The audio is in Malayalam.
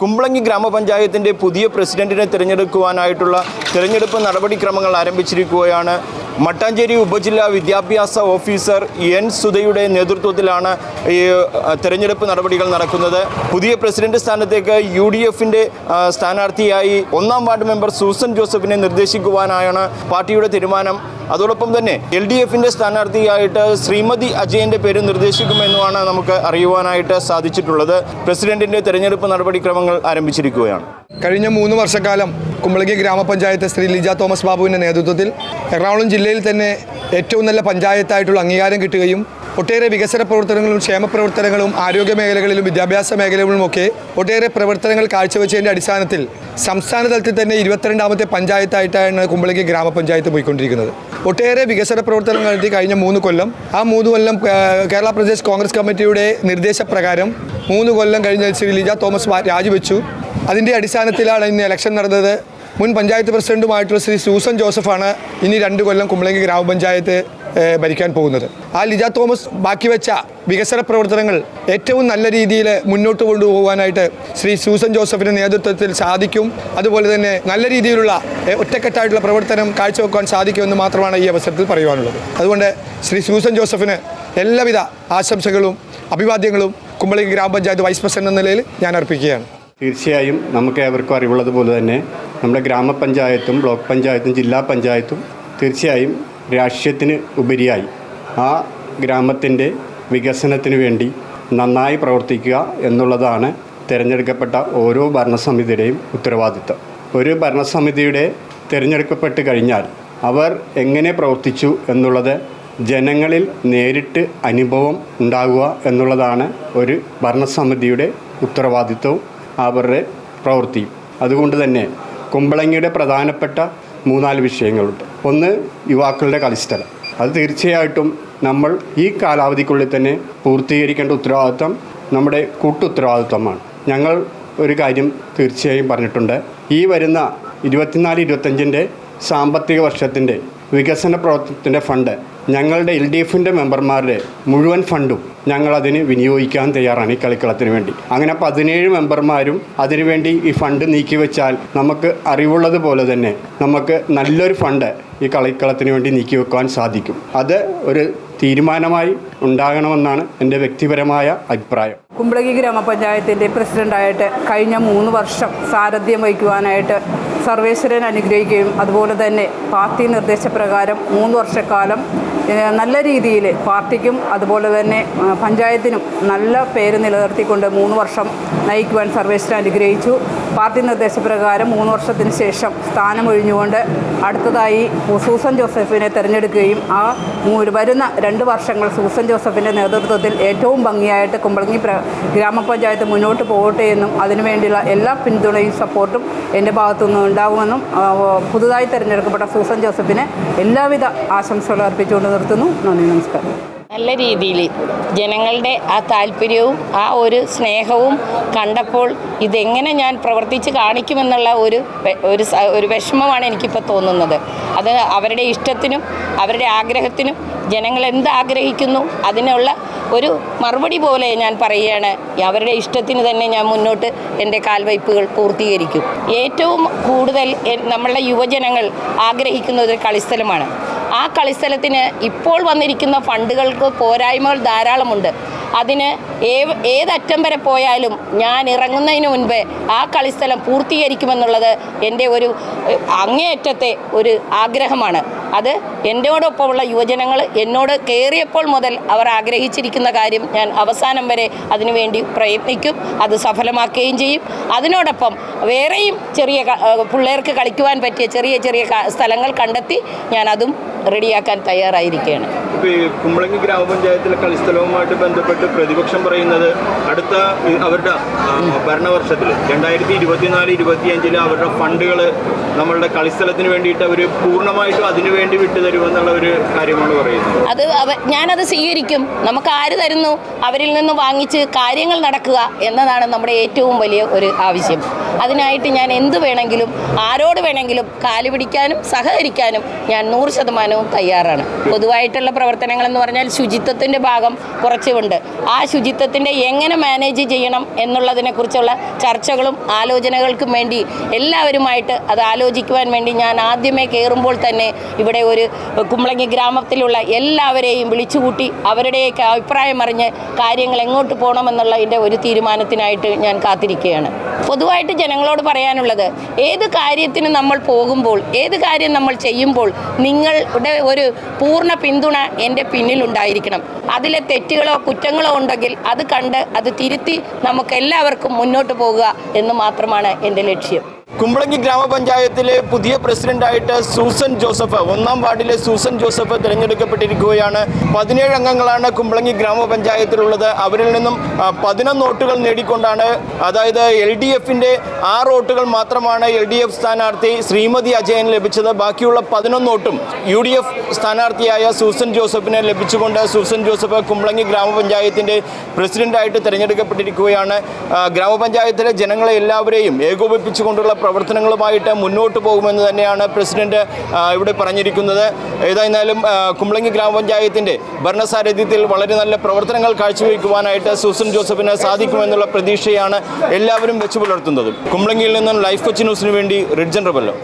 കുമ്പളങ്ങി ഗ്രാമപഞ്ചായത്തിന്റെ പുതിയ പ്രസിഡന്റിനെ തിരഞ്ഞെടുക്കുവാനായിട്ടുള്ള തിരഞ്ഞെടുപ്പ് നടപടിക്രമങ്ങൾ ആരംഭിച്ചിരിക്കുകയാണ്. മട്ടാഞ്ചേരി ഉപജില്ലാ വിദ്യാഭ്യാസ ഓഫീസർ എൻ സുധയുടെ നേതൃത്വത്തിലാണ് ഈ തെരഞ്ഞെടുപ്പ് നടപടികൾ നടക്കുന്നത്. പുതിയ പ്രസിഡന്റ് സ്ഥാനത്തേക്ക് യു ഡി എഫിന്റെ സ്ഥാനാർത്ഥിയായി ഒന്നാം വാർഡ് മെമ്പർ സൂസൻ ജോസഫിനെ നിർദ്ദേശിക്കുവാനാണ് പാർട്ടിയുടെ തീരുമാനം. അതോടൊപ്പം തന്നെ എൽ ഡി എഫിന്റെ സ്ഥാനാർത്ഥിയായിട്ട് ശ്രീമതി അജയന്റെ പേര് നിർദ്ദേശിക്കുമെന്നുമാണ് നമുക്ക് അറിയുവാനായിട്ട് സാധിച്ചിട്ടുള്ളത്. പ്രസിഡന്റിന്റെ തെരഞ്ഞെടുപ്പ് നടപടിക്രമങ്ങൾ ആരംഭിച്ചിരിക്കുകയാണ്. കഴിഞ്ഞ മൂന്ന് വർഷക്കാലം കുമ്പളകി ഗ്രാമപഞ്ചായത്ത് ശ്രീ ലിജ തോമസ് ബാബുവിന്റെ നേതൃത്വത്തിൽ എറണാകുളം ജില്ലയിൽ തന്നെ ഏറ്റവും നല്ല പഞ്ചായത്തായിട്ടുള്ള അംഗീകാരം കിട്ടുകയും ഒട്ടേറെ വികസന പ്രവർത്തനങ്ങളും ക്ഷേമ പ്രവർത്തനങ്ങളും ആരോഗ്യ മേഖലകളിലും വിദ്യാഭ്യാസ മേഖലകളിലുമൊക്കെ ഒട്ടേറെ പ്രവർത്തനങ്ങൾ കാഴ്ചവെച്ചതിന്റെ അടിസ്ഥാനത്തിൽ സംസ്ഥാന തലത്തിൽ തന്നെ ഇരുപത്തിരണ്ടാമത്തെ പഞ്ചായത്തായിട്ടാണ് കുമ്പളകി ഗ്രാമപഞ്ചായത്ത് പോയിക്കൊണ്ടിരിക്കുന്നത്. ഒട്ടേറെ വികസന പ്രവർത്തനങ്ങൾ നടത്തി കഴിഞ്ഞ മൂന്ന് കൊല്ലം. ആ മൂന്ന് കൊല്ലം കേരള പ്രദേശ് കോൺഗ്രസ് കമ്മിറ്റിയുടെ നിർദ്ദേശപ്രകാരം മൂന്ന് കൊല്ലം കഴിഞ്ഞ ശ്രീ ലിജ തോമസ് രാജിവെച്ചു. അതിന്റെ അടിസ്ഥാനത്തിലാണ് ഇന്ന് ഇലക്ഷൻ നടന്നത്. മുൻ പഞ്ചായത്ത് പ്രസിഡന്റുമായിട്ടുള്ള ശ്രീ സൂസൻ ജോസഫാണ് ഇനി രണ്ട് കൊല്ലം കുമ്പളങ്കി ഗ്രാമപഞ്ചായത്ത് ഭരിക്കാൻ പോകുന്നത്. ആ ലിജ തോമസ് ബാക്കി വെച്ച വികസന പ്രവർത്തനങ്ങൾ ഏറ്റവും നല്ല രീതിയിൽ മുന്നോട്ട് കൊണ്ടുപോകാനായിട്ട് ശ്രീ സൂസൻ ജോസഫിന്റെ നേതൃത്വത്തിൽ സാധിക്കും. അതുപോലെ തന്നെ നല്ല രീതിയിലുള്ള ഒറ്റക്കെട്ടായിട്ടുള്ള പ്രവർത്തനം കാഴ്ചവെക്കാൻ സാധിക്കുമെന്ന് മാത്രമാണ് ഈ അവസരത്തിൽ പറയുവാനുള്ളത്. അതുകൊണ്ട് ശ്രീ സൂസൻ ജോസഫിന് എല്ലാവിധ ആശംസകളും അഭിവാദ്യങ്ങളും കുമ്പളി ഗ്രാമപഞ്ചായത്ത് വൈസ് പ്രസിഡന്റ് എന്ന നിലയിൽ ഞാൻ അർപ്പിക്കുകയാണ്. തീർച്ചയായും നമുക്ക് ഏവർക്കും അറിവുള്ളതുപോലെ തന്നെ നമ്മുടെ ഗ്രാമപഞ്ചായത്തും ബ്ലോക്ക് പഞ്ചായത്തും ജില്ലാ പഞ്ചായത്തും തീർച്ചയായും രാഷ്ട്രീയത്തിന് ഉപരിയായി. ആ ഗ്രാമത്തിന്റെ വികസനത്തിന് വേണ്ടി നന്നായി പ്രവർത്തിക്കുക എന്നുള്ളതാണ് തിരഞ്ഞെടുക്കപ്പെട്ട ഓരോ ഭരണസമിതിയുടെയും ഉത്തരവാദിത്തം. ഒരു ഭരണസമിതിയുടെ തിരഞ്ഞെടുക്കപ്പെട്ട് കഴിഞ്ഞാൽ അവർ എങ്ങനെ പ്രവർത്തിച്ചു എന്നുള്ളത് ജനങ്ങളിൽ നേരിട്ട് അനുഭവം ഉണ്ടാകുക എന്നുള്ളതാണ് ഒരു ഭരണസമിതിയുടെ ഉത്തരവാദിത്വവും അവരുടെ പ്രവൃത്തിയും. അതുകൊണ്ട് തന്നെ കുമ്പളങ്ങിയുടെ പ്രധാനപ്പെട്ട മൂന്നാൽ വിഷയങ്ങളുണ്ട്. ഒന്ന് യുവാക്കളുടെ കളിസ്ഥലം അത് തീർച്ചയായിട്ടും നമ്മൾ ഈ കാലാവധിക്കുള്ളിൽ തന്നെ പൂർത്തീകരിക്കേണ്ട ഉത്തരവാദിത്വം നമ്മുടെ കൂട്ടുത്തരവാദിത്വമാണ്. ഞങ്ങൾ ഒരു കാര്യം തീർച്ചയായും പറഞ്ഞിട്ടുണ്ട്. ഈ വരുന്ന ഇരുപത്തിനാല് ഇരുപത്തഞ്ചിന്റെ സാമ്പത്തിക വർഷത്തിന്റെ വികസന പ്രവർത്തനത്തിന്റെ ഫണ്ട് ഞങ്ങളുടെ എൽ ഡി എഫിന്റെ മെമ്പർമാരുടെ മുഴുവൻ ഫണ്ടും ഞങ്ങൾ അതിന് വിനിയോഗിക്കാൻ തയ്യാറാണ് ഈ കളിക്കളത്തിന് വേണ്ടി. അങ്ങനെ പതിനേഴ് മെമ്പർമാരും അതിനുവേണ്ടി ഈ ഫണ്ട് നീക്കിവെച്ചാൽ നമുക്ക് അറിവുള്ളതുപോലെ തന്നെ നമുക്ക് നല്ലൊരു ഫണ്ട് ഈ കളിക്കളത്തിന് വേണ്ടി നീക്കി വെക്കാൻ സാധിക്കും. അത് ഒരു തീരുമാനമായി ഉണ്ടാകണമെന്നാണ് എന്റെ വ്യക്തിപരമായ അഭിപ്രായം. കുമ്പളങ്ങി ഗ്രാമപഞ്ചായത്തിന്റെ പ്രസിഡന്റായിട്ട് കഴിഞ്ഞ മൂന്ന് വർഷം സാരഥ്യം വഹിക്കുവാനായിട്ട് സർവേശ്വരൻ അനുഗ്രഹിക്കുകയും അതുപോലെ തന്നെ പാർട്ടി നിർദ്ദേശപ്രകാരം മൂന്ന് വർഷക്കാലം നല്ല രീതിയിൽ പാർട്ടിക്കും അതുപോലെ തന്നെ പഞ്ചായത്തിനും നല്ല പേര് നിലനിർത്തിക്കൊണ്ട് മൂന്ന് വർഷം നയിക്കുവാൻ സർവേശ്വരൻ അനുഗ്രഹിച്ചു. പാർട്ടി നിർദ്ദേശപ്രകാരം മൂന്ന് വർഷത്തിന് ശേഷം സ്ഥാനമൊഴിഞ്ഞുകൊണ്ട് അടുത്തതായി സൂസൻ ജോസഫിനെ തിരഞ്ഞെടുക്കുകയും ആ വരുന്ന രണ്ട് വർഷങ്ങൾ സൂസൻ ജോസഫിന്റെ നേതൃത്വത്തിൽ ഏറ്റവും ഭംഗിയായിട്ട് കുമ്പളങ്ങി ഗ്രാമപഞ്ചായത്ത് മുന്നോട്ട് പോകട്ടെ എന്നും അതിനുവേണ്ടിയുള്ള എല്ലാ പിന്തുണയും സപ്പോർട്ടും എന്റെ ഭാഗത്തുനിന്ന് ഉണ്ടാകുമെന്നും പുതുതായി തിരഞ്ഞെടുക്കപ്പെട്ട സൂസൻ ജോസഫിനെ എല്ലാവിധ ആശംസകളും അർപ്പിച്ചുകൊണ്ട് നിർത്തുന്നു. നന്ദി നമസ്കാരം. നല്ല രീതിയിൽ ജനങ്ങളുടെ ആ താല്പര്യവും ആ ഒരു സ്നേഹവും കണ്ടപ്പോൾ ഇതെങ്ങനെ ഞാൻ പ്രവർത്തിച്ച് കാണിക്കുമെന്നുള്ള ഒരു ഒരു ഒരു വിഷമമാണ് എനിക്കിപ്പോൾ തോന്നുന്നത്. അത് അവരുടെ ഇഷ്ടത്തിനും അവരുടെ ആഗ്രഹത്തിനും ജനങ്ങൾ എന്ത് ആഗ്രഹിക്കുന്നു അതിനുള്ള ഒരു മറുപടി പോലെ ഞാൻ പറയുകയാണ്. അവരുടെ ഇഷ്ടത്തിന് തന്നെ ഞാൻ മുന്നോട്ട് എന്റെ കാൽവയ്പ്പുകൾ പൂർത്തീകരിക്കും. ഏറ്റവും കൂടുതൽ നമ്മളുടെ യുവജനങ്ങൾ ആഗ്രഹിക്കുന്ന ഒരു കളിസ്ഥലമാണ്. ആ കളിസ്ഥലത്തിന് ഇപ്പോൾ വന്നിരിക്കുന്ന ഫണ്ടുകൾക്ക് പോരായ്മകൾ ധാരാളമുണ്ട്. അതിന് ഏതറ്റം വരെ പോയാലും ഞാൻ ഇറങ്ങുന്നതിന് മുൻപ് ആ കളിസ്ഥലം പൂർത്തീകരിക്കുമെന്നുള്ളത് എന്റെ ഒരു അങ്ങേയറ്റത്തെ ഒരു ആഗ്രഹമാണ്. അത് എന്നോടൊപ്പമുള്ള യുവജനങ്ങൾ എന്നോട് കയറിയപ്പോൾ മുതൽ അവർ ആഗ്രഹിച്ചിരിക്കുന്ന കാര്യം ഞാൻ അവസാനം വരെ അതിനുവേണ്ടി പ്രയത്നിക്കും അത് സഫലമാക്കുകയും ചെയ്യും. അതിനോടൊപ്പം വേറെയും ചെറിയ പിള്ളേർക്ക് കളിക്കുവാൻ പറ്റിയ ചെറിയ ചെറിയ സ്ഥലങ്ങൾ കണ്ടെത്തി ഞാൻ അതും റെഡിയാക്കാൻ തയ്യാറായിരിക്കുകയാണ്. കുമ്പളങ്ങി ഗ്രാമപഞ്ചായത്തിലെ കളിസ്ഥലവുമായിട്ട് ബന്ധപ്പെട്ട് പ്രതിപക്ഷം പറയുന്നത് അടുത്ത അവരുടെ ഭരണവർഷത്തിൽ രണ്ടായിരത്തി ഇരുപത്തിനാല് ഇരുപത്തിയഞ്ചിൽ അവരുടെ ഫണ്ടുകൾ നമ്മളുടെ കളിസ്ഥലത്തിന് വേണ്ടിയിട്ട് അവർ പൂർണമായിട്ടും അതിനു വേണ്ടി വിട്ടുതരുമെന്നുള്ള ഒരു കാര്യമാണ് പറയുന്നത്. അത് ഞാനത് സ്വീകരിക്കും. നമുക്ക് ആര് തരുന്നു? അവരിൽ നിന്ന് വാങ്ങിച്ച് കാര്യങ്ങൾ നടക്കുക എന്നതാണ് നമ്മുടെ ഏറ്റവും വലിയ ഒരു ആവശ്യം. അതിനായിട്ട് ഞാൻ എന്ത് വേണമെങ്കിലും ആരോട് വേണമെങ്കിലും കാൽ പിടിക്കാനും സഹകരിക്കാനും ഞാൻ നൂറ് ശതമാനവും തയ്യാറാണ്. പൊതുവായിട്ടുള്ള പ്രവർത്തനങ്ങൾ എന്ന് പറഞ്ഞാൽ ശുചിത്വത്തിന്റെ ഭാഗം കുറച്ചുണ്ട്. ആ ശുചിത്വത്തിന്റെ എങ്ങനെ മാനേജ് ചെയ്യണം എന്നുള്ളതിനെക്കുറിച്ചുള്ള ചർച്ചകളും ആലോചനകൾക്കും വേണ്ടി എല്ലാവരുമായിട്ട് അത് ആലോചിക്കുവാൻ വേണ്ടി ഞാൻ ആദ്യമേ കയറുമ്പോൾ തന്നെ ഇവിടെ ഒരു കുമ്പളങ്ങി ഗ്രാമത്തിലുള്ള എല്ലാവരെയും വിളിച്ചുകൂട്ടി അവരുടെയൊക്കെ അഭിപ്രായം അറിഞ്ഞ് കാര്യങ്ങൾ എങ്ങോട്ട് പോകണമെന്നുള്ളതിന്റെ ഒരു തീരുമാനത്തിനായിട്ട് ഞാൻ കാത്തിരിക്കുകയാണ്. പൊതുവായിട്ട് ജനങ്ങളോട് പറയാനുള്ളത് ഏത് കാര്യത്തിന് നമ്മൾ പോകുമ്പോൾ ഏത് കാര്യം നമ്മൾ ചെയ്യുമ്പോൾ നിങ്ങളുടെ ഒരു പൂർണ പിന്തുണ എന്റെ പിന്നിലുണ്ടായിരിക്കണം അതിലെ തെറ്റുകളോ കുറ്റങ്ങളോ ഉണ്ടെങ്കിൽ അത് കണ്ട് അത് തിരുത്തി നമുക്കെല്ലാവർക്കും മുന്നോട്ട് പോകുക എന്ന് മാത്രമാണ് എന്റെ ലക്ഷ്യം. കുമ്പളങ്ങി ഗ്രാമപഞ്ചായത്തിലെ പുതിയ പ്രസിഡന്റായിട്ട് സൂസൻ ജോസഫ് ഒന്നാം വാർഡിലെ സൂസൻ ജോസഫ് തിരഞ്ഞെടുക്കപ്പെട്ടിരിക്കുകയാണ്. പതിനേഴ് അംഗങ്ങളാണ് കുമ്പളങ്ങി ഗ്രാമപഞ്ചായത്തിലുള്ളത്. അവരിൽ നിന്നും പതിനൊന്ന് വോട്ടുകൾ നേടിക്കൊണ്ടാണ് അതായത് എൽ ഡി എഫിന്റെ ആറ് വോട്ടുകൾ മാത്രമാണ് എൽ ഡി എഫ് സ്ഥാനാർത്ഥി ശ്രീമതി അജയന് ലഭിച്ചത്. ബാക്കിയുള്ള പതിനൊന്ന് വോട്ടും യു ഡി എഫ് സ്ഥാനാർത്ഥിയായ സൂസൻ ജോസഫിന് ലഭിച്ചുകൊണ്ട് സൂസൻ ജോസഫ് കുമ്പളങ്ങി ഗ്രാമപഞ്ചായത്തിന്റെ പ്രസിഡന്റായിട്ട് തിരഞ്ഞെടുക്കപ്പെട്ടിരിക്കുകയാണ്. ഗ്രാമപഞ്ചായത്തിലെ ജനങ്ങളെ എല്ലാവരെയും ഏകോപിപ്പിച്ചുകൊണ്ടുള്ള പ്രവർത്തനങ്ങളുമായിട്ട് മുന്നോട്ട് പോകുമെന്ന് തന്നെയാണ് പ്രസിഡന്റ് ഇവിടെ പറഞ്ഞിരിക്കുന്നത്. ഏതായിരുന്നാലും കുമ്പളങ്ങി ഗ്രാമപഞ്ചായത്തിന്റെ ഭരണസാരഥ്യത്തിൽ വളരെ നല്ല പ്രവർത്തനങ്ങൾ കാഴ്ചവെക്കുവാനായിട്ട് സൂസൻ ജോസഫിന് സാധിക്കുമെന്നുള്ള പ്രതീക്ഷയാണ് എല്ലാവരും വെച്ചു പുലർത്തുന്നത് കുമ്പളങ്ങിയിൽ നിന്നും ലൈഫ് കൊച്ചി ന്യൂസിന് വേണ്ടി റിഡ്ജൻ റബല്ലോ.